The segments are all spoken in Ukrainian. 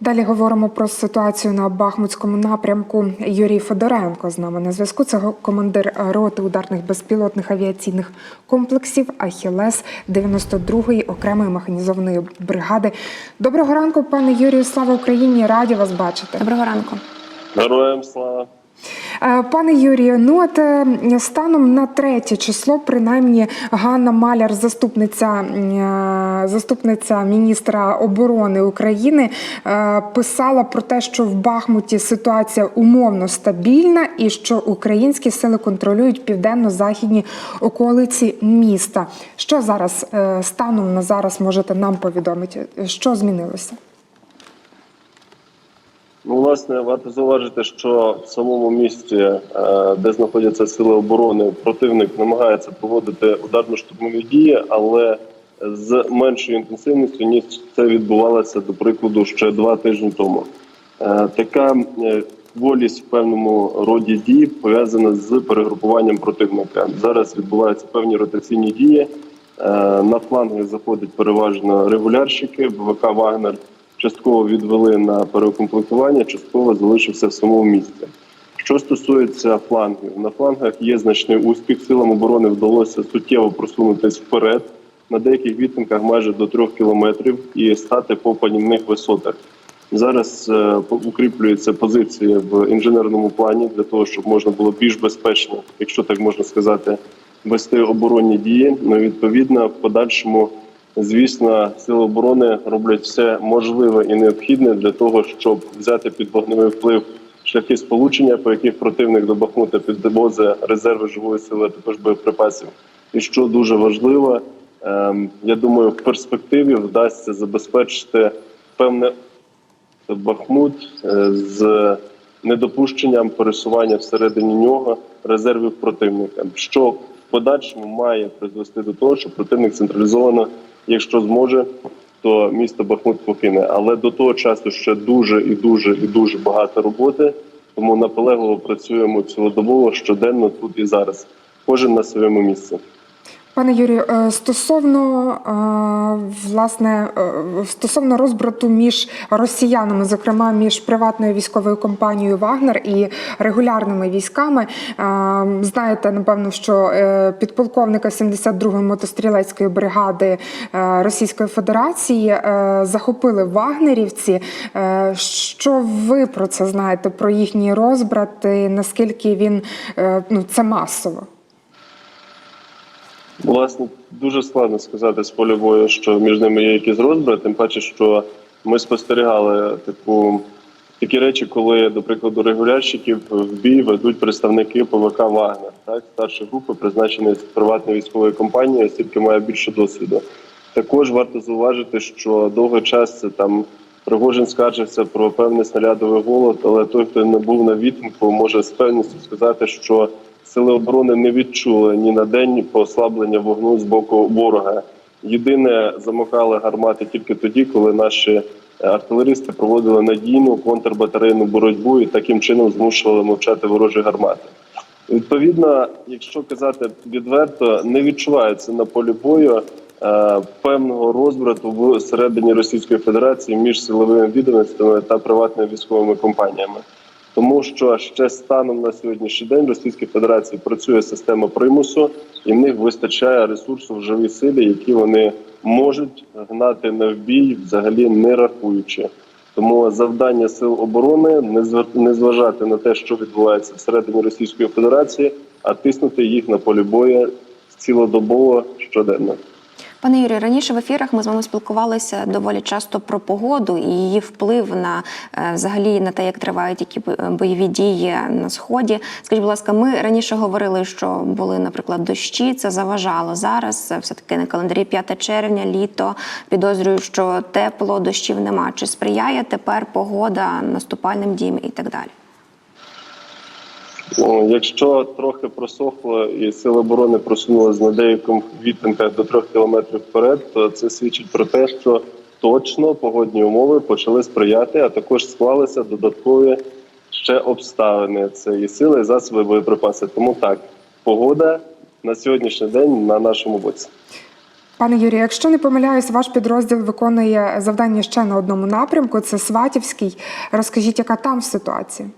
Далі говоримо про ситуацію на Бахмутському напрямку. Юрій Федоренко з нами на зв'язку. Це го- командир роти ударних безпілотних авіаційних комплексів Ахілес 92-ї окремої механізованої бригади. Доброго ранку, пане Юрію. Слава Україні! Раді вас бачити. Доброго ранку. Героям слава. Е, Пане Юрію, ну от е, станом на третє число, принаймні Ганна Маляр, заступниця, е, заступниця міністра оборони України, писала про те, що в Бахмуті ситуація умовно стабільна і що українські сили контролюють південно-західні околиці міста. Що зараз станом на зараз можете нам повідомити? Що змінилося? Ну, власне, варто зауважити, що в самому місті, е, де знаходяться сили оборони, противник намагається проводити ударно-штурмові дії, але з меншою інтенсивністю ніж це відбувалося, до прикладу, ще два тижні тому. Е, Така е, волість в певному роді дій пов'язана з перегрупуванням противника. Зараз відбуваються певні ротаційні дії. На фланги заходять переважно регулярщики, ВВК Вагнер частково відвели на переукомплектування, частково залишився в самому місті. Що стосується флангів, на флангах є значний успіх. Силам оборони вдалося суттєво просунутися вперед на деяких відтинках майже до трьох кілометрів і стати по панівних висотах. Зараз е, укріплюються позиції в інженерному плані для того, щоб можна було більш безпечно, якщо так можна сказати, вести оборонні дії. Ну, відповідно, в подальшому, звісно, сили оборони роблять все можливе і необхідне для того, щоб взяти під вогневий вплив шляхи сполучення, по яких противник до Бахмута підвозить резерви живої сили, також боєприпасів. І що дуже важливо, ем, я думаю, в перспективі вдасться забезпечити певне Бахмут е, з недопущенням пересування всередині нього резервів противника, що в подальшому має призвести до того, що противник централізовано, якщо зможе, то місто Бахмут покине. Але до того часу ще дуже і дуже і дуже багато роботи. Тому наполегливо працюємо цілодобово щоденно тут і зараз. Кожен на своєму місці. Пане Юрію, е, стосовно е, власне е, стосовно розбрату між росіянами, зокрема між приватною військовою компанією Вагнер і регулярними військами, знаєте, напевно, що підполковника 72-ї мотострілецької бригади Російської Федерації захопили вагнерівці. Що ви про це знаєте? Про їхній розбрат? Наскільки він ну це масово? Власне, дуже складно сказати з поля бою, що між ними є якийсь розбрат, тим паче, що ми спостерігали таку такі речі, коли, до прикладу, регулярщиків в бій ведуть представники ПВК Вагнер, так старші групи, призначені з приватної військової компанії, оскільки має більше досвіду. Також варто зауважити, що довгий час це там Пригожин скаржився про певний снарядовий голод, але той, хто не був на відмінку, може з певністю сказати, що сили оборони не відчули ні на день послаблення вогню з боку ворога. Єдине замикали гармати тільки тоді, коли наші е, артилеристи проводили надійну контрбатарейну боротьбу і таким чином змушували мовчати ворожі гармати. Відповідно, якщо казати відверто, не відчувається на полі бою е, певного розбрату в середині Російської Федерації між силовими відомствами та приватними військовими компаніями. Тому що ще станом на сьогоднішній день в Російській Федерації працює система примусу, і в них вистачає ресурсу в живій силі, які вони можуть гнати на вбій, взагалі не рахуючи. Тому завдання сил оборони не зважати на те, що відбувається всередині Російської Федерації, а тиснути їх на полі бою цілодобово щоденно. Пане Юрію, раніше в ефірах ми з вами спілкувалися доволі часто про погоду і її вплив на е, взагалі на те, як тривають які бо- бойові дії на сході. Скажіть, будь ласка, ми раніше говорили, що були, наприклад, дощі. Це заважало зараз. Все таки на календарі 5 червня, літо. Підозрюю, що тепло, дощів нема. Чи сприяє тепер погода наступальним діям і так далі? Якщо трохи просохло і сили оборони просунулися на деякому відтинках до трьох кілометрів вперед, то це свідчить про те, що точно погодні умови почали сприяти, а також склалися додаткові ще обставини. Це і сили, і засоби, боєприпаси. Тому так, погода на сьогоднішній день на нашому боці. Пане Юрію, якщо не помиляюсь, ваш підрозділ виконує завдання ще на одному напрямку. Це Сватівський. Розкажіть, яка там ситуація?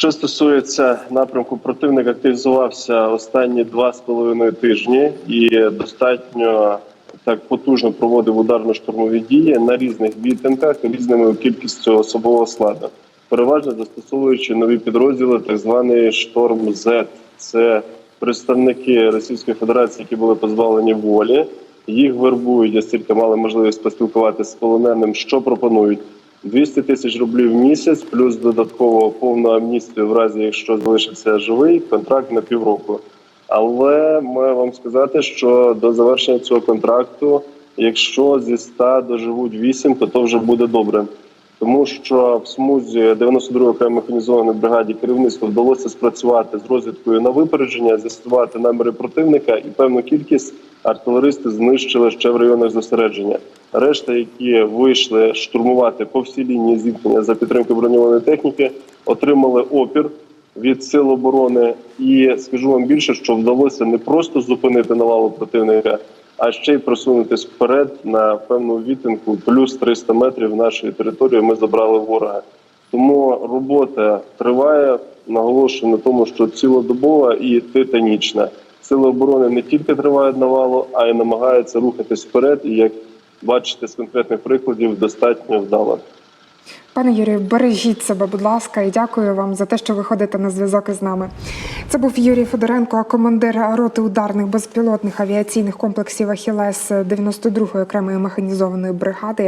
Що стосується напрямку, противник активізувався останні два з половиною тижні і достатньо так потужно проводив ударно-штурмові дії на різних відтинках різною кількістю особового складу, переважно застосовуючи нові підрозділи, так званий шторм Z. Це представники Російської Федерації, які були позбавлені волі. Їх вербують, я стільки мали можливість поспілкуватися з полоненим. Що пропонують? 200 тисяч рублів в місяць, плюс додатково повну амністію, в разі якщо залишиться живий, контракт на півроку. Але маю вам сказати, що до завершення цього контракту, якщо зі 100 доживуть 8, то то вже буде добре. Тому що в смузі 92-ї окремої механізованої бригаді керівництву вдалося спрацювати з розвідкою на випередження, з'ясувати наміри противника і певну кількість артилеристи знищили ще в районах зосередження. Решта, які вийшли штурмувати по всій лінії зіткнення за підтримки броньованої техніки, отримали опір від сил оборони. І скажу вам більше, що вдалося не просто зупинити навалу противника, а ще й просунутись вперед на певну відтинку, плюс 300 метрів нашої території. Ми забрали ворога. Тому робота триває. Наголошую на тому, що цілодобова і титанічна. Сили оборони не тільки тривають навалу, а й намагаються рухатись вперед. І як бачите з конкретних прикладів, достатньо вдало. Пане Юрію, бережіть себе, будь ласка, і дякую вам за те, що ви ходите на зв'язок із нами. Це був Юрій Федоренко, командир роти ударних безпілотних авіаційних комплексів Ахілес 92-ї окремої механізованої бригади.